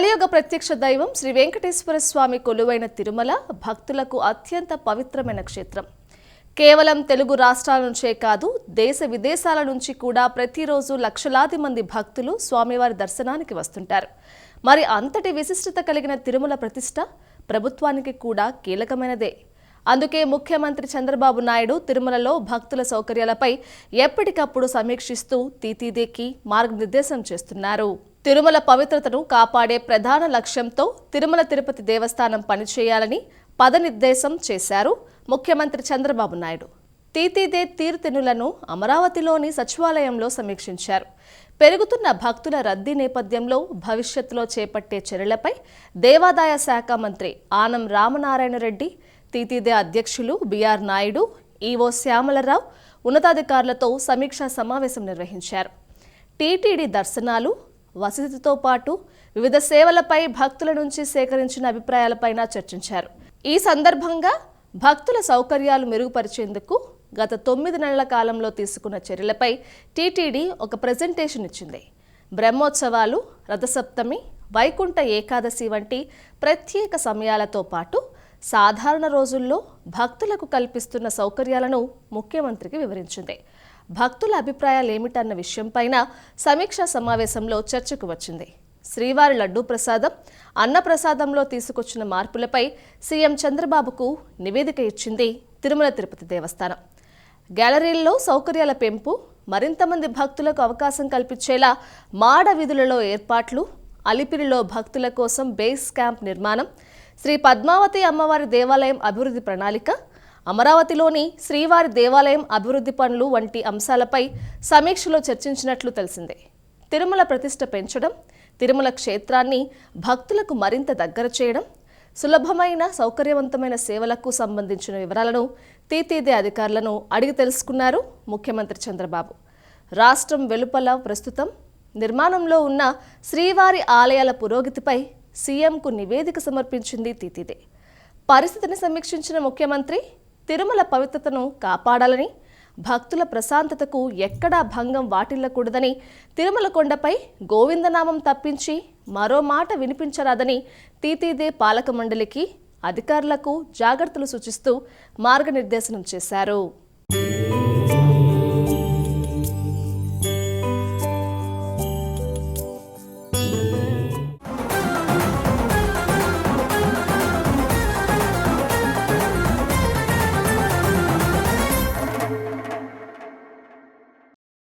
కలియుగ ప్రత్యక్ష దైవం శ్రీ వెంకటేశ్వర స్వామి కొలువైన తిరుమల భక్తులకు అత్యంత పవిత్రమైన క్షేత్రం. కేవలం తెలుగు రాష్ట్రాల నుంచే కాదు దేశ విదేశాల నుంచి కూడా ప్రతిరోజు లక్షలాది మంది భక్తులు స్వామివారి దర్శనానికి వస్తుంటారు. మరి అంతటి విశిష్టత కలిగిన తిరుమల ప్రతిష్ట ప్రభుత్వానికి కూడా కీలకమైనదే. అందుకే ముఖ్యమంత్రి చంద్రబాబు నాయుడు తిరుమలలో భక్తుల సౌకర్యాలపై ఎప్పటికప్పుడు సమీక్షిస్తూ తీతీదేకి మార్గనిర్దేశం చేస్తున్నారు. తిరుమల పవిత్రతను కాపాడే ప్రధాన లక్ష్యంతో తిరుమల తిరుపతి దేవస్థానం పనిచేయాలని పదనిర్దేశం చేశారు ముఖ్యమంత్రి చంద్రబాబు నాయుడు. తీతిదే తీర్థనులను అమరావతిలోని సచివాలయంలో సమీక్షించారు. పెరుగుతున్న భక్తుల రద్దీ నేపథ్యంలో భవిష్యత్తులో చేపట్టే చర్యలపై దేవాదాయ శాఖ మంత్రి ఆనం రామనారాయణ రెడ్డి తీతిదే అధ్యక్షులు బిఆర్ నాయుడు ఈవో శ్యామలరావు ఉన్నతాధికారులతో సమీక్షా సమావేశం నిర్వహించారు. టీటీడీ దర్శనాలు వసతితో పాటు వివిధ సేవలపై భక్తుల నుంచి సేకరించిన అభిప్రాయాలపైన చర్చించారు. ఈ సందర్భంగా భక్తుల సౌకర్యాలు మెరుగుపరిచేందుకు గత తొమ్మిది నెలల కాలంలో తీసుకున్న చర్యలపై టీటీడీ ఒక ప్రెజెంటేషన్ ఇచ్చింది. బ్రహ్మోత్సవాలు రథసప్తమి వైకుంఠ ఏకాదశి వంటి ప్రత్యేక సమయాలతో పాటు సాధారణ రోజుల్లో భక్తులకు కల్పిస్తున్న సౌకర్యాలను ముఖ్యమంత్రికి వివరించింది. భక్తుల అభిప్రాయాలు ఏమిటన్న విషయంపైన సమీక్షా సమావేశంలో చర్చకు వచ్చింది. శ్రీవారి లడ్డూ ప్రసాదం అన్నప్రసాదంలో తీసుకొచ్చిన మార్పులపై సీఎం చంద్రబాబుకు నివేదిక ఇచ్చింది తిరుమల తిరుపతి దేవస్థానం. గ్యాలరీల్లో సౌకర్యాల పెంపు మరింత మంది భక్తులకు అవకాశం కల్పించేలా మాడ విధులలో ఏర్పాట్లు అలిపిరిలో భక్తుల కోసం బేస్ క్యాంప్ నిర్మాణం శ్రీ పద్మావతి అమ్మవారి దేవాలయం అభివృద్ధి ప్రణాళిక అమరావతిలోని శ్రీవారి దేవాలయం అభివృద్ధి పనులు వంటి అంశాలపై సమీక్షలో చర్చించినట్లు తెలిసిందే. తిరుమల ప్రతిష్ట పెంచడం తిరుమల క్షేత్రాన్ని భక్తులకు మరింత దగ్గర చేయడం సులభమైన సౌకర్యవంతమైన సేవలకు సంబంధించిన వివరాలను తీతీదే అధికారులను అడిగి తెలుసుకున్నారు ముఖ్యమంత్రి చంద్రబాబు. రాష్ట్రం వెలుపల ప్రస్తుతం నిర్మాణంలో ఉన్న శ్రీవారి ఆలయాల పురోగతిపై సీఎంకు నివేదిక సమర్పించింది తీతీదే పరిస్థితిని సమీక్షించిన ముఖ్యమంత్రి తిరుమల పవిత్రతను కాపాడాలని భక్తుల ప్రశాంతతకు ఎక్కడా భంగం వాటిల్లకూడదని తిరుమల కొండపై గోవిందనామం తప్పించి మరో మాట వినిపించరాదని తీతీదే పాలక మండలికి అధికారులకు జాగ్రత్తలు సూచిస్తూ మార్గనిర్దేశనం చేశారు.